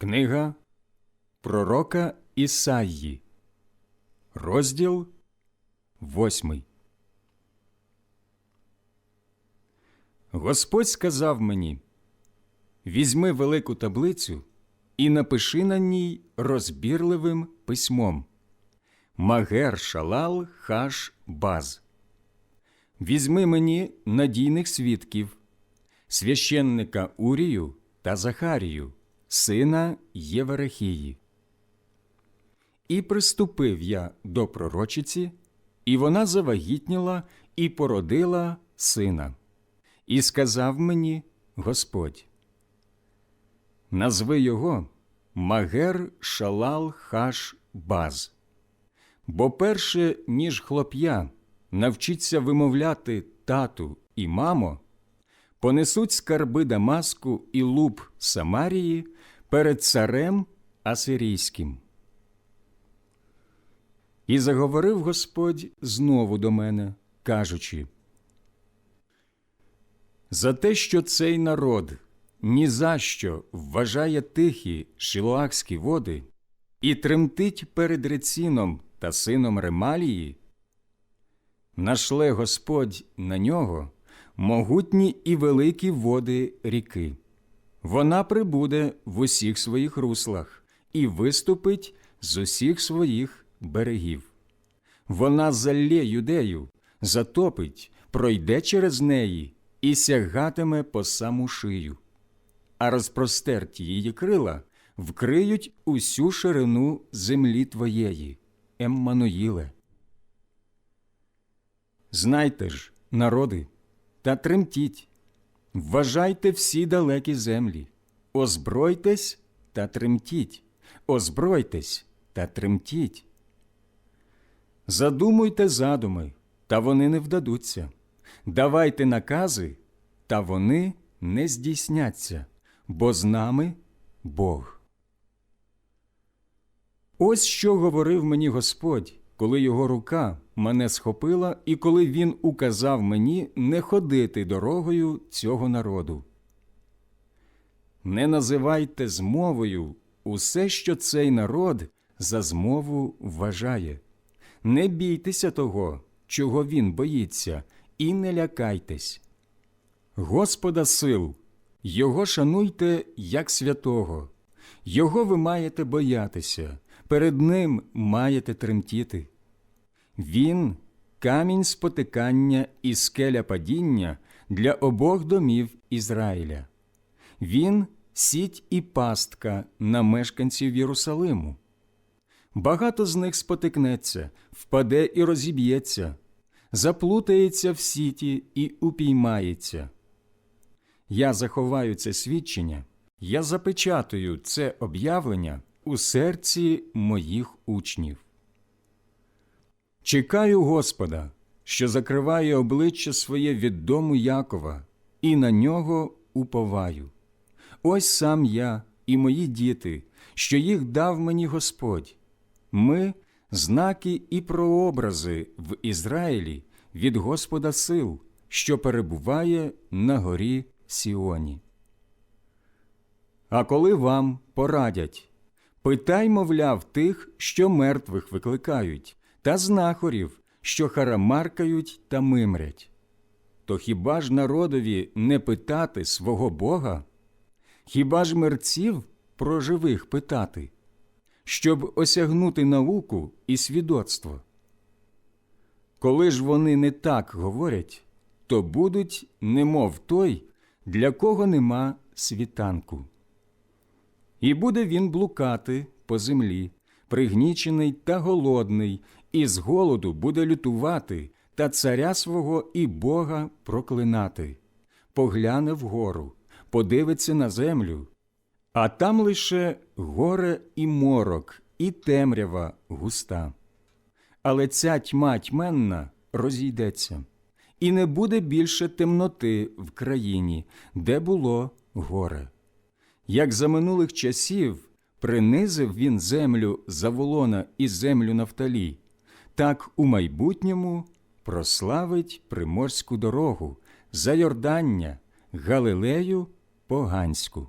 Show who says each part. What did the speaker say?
Speaker 1: Книга Пророка Ісаї, розділ восьмий. Господь сказав мені: Візьми велику таблицю і напиши на ній розбірливим письмом Магер Шалал Хаш Баз. Візьми мені надійних свідків, священника Урію та Захарію, сина Єварехії. І приступив я до пророчиці, і вона завагітніла і породила сина. І сказав мені Господь: Назви його Магер Шалал Хаш Баз. Бо перше, ніж хлоп'я навчиться вимовляти тату і мамо, понесуть скарби Дамаску і луб Самарії перед царем Асирійським. І заговорив Господь знову до мене, кажучи: За те, що цей народ ні за що вважає тихі шилоакські води і тремтить перед Реціном та сином Ремалії, нашле Господь на нього могутні і великі води ріки. Вона прибуде в усіх своїх руслах і виступить з усіх своїх берегів. Вона залє юдею, затопить, пройде через неї і сягатиме по саму шию, а розпростерті її крила вкриють усю ширину землі твоєї, Еммануїле. Знайте ж, народи, та тремтіть, вважайте всі далекі землі, озбройтесь та тремтіть, озбройтесь та тремтіть. Задумуйте задуми, та вони не вдадуться. Давайте накази, та вони не здійсняться, бо з нами Бог. Ось що говорив мені Господь, коли його рука мене схопила, і коли він указав мені не ходити дорогою цього народу. Не називайте змовою усе, що цей народ за змову вважає. Не бійтеся того, чого він боїться, і не лякайтесь. Господа сил, Його шануйте як святого, Його ви маєте боятися, перед Ним маєте тремтіти. Він камінь спотикання і скеля падіння для обох домів Ізраїля. Він сіть і пастка на мешканців Єрусалиму. Багато з них спотикнеться, впаде і розіб'ється, заплутається в сіті і упіймається. Я заховаю це свідчення, я запечатую це об'явлення у серці моїх учнів. Чекаю Господа, що закриває обличчя своє від дому Якова, і на нього уповаю. Ось сам я і мої діти, що їх дав мені Господь. Ми знаки і прообрази в Ізраїлі від Господа сил, що перебуває на горі Сіоні. А коли вам порадять, питай, мовляв, тих, що мертвих викликають, та знахорів, що харамаркають та мимрять. То хіба ж народові не питати свого Бога? Хіба ж мерців про живих питати, щоб осягнути науку і свідоцтво? Коли ж вони не так говорять, то будуть немов той, для кого нема світанку. І буде він блукати по землі, пригнічений та голодний, і з голоду буде лютувати та царя свого і Бога проклинати, погляне вгору, подивиться на землю, а там лише горе і морок, і темрява густа. Але ця тьма тьменна розійдеться, і не буде більше темноти в країні, де було горе. Як за минулих часів принизив він землю Заволона і землю Нафталі, так у майбутньому прославить приморську дорогу, Зайордання, Галилею поганську.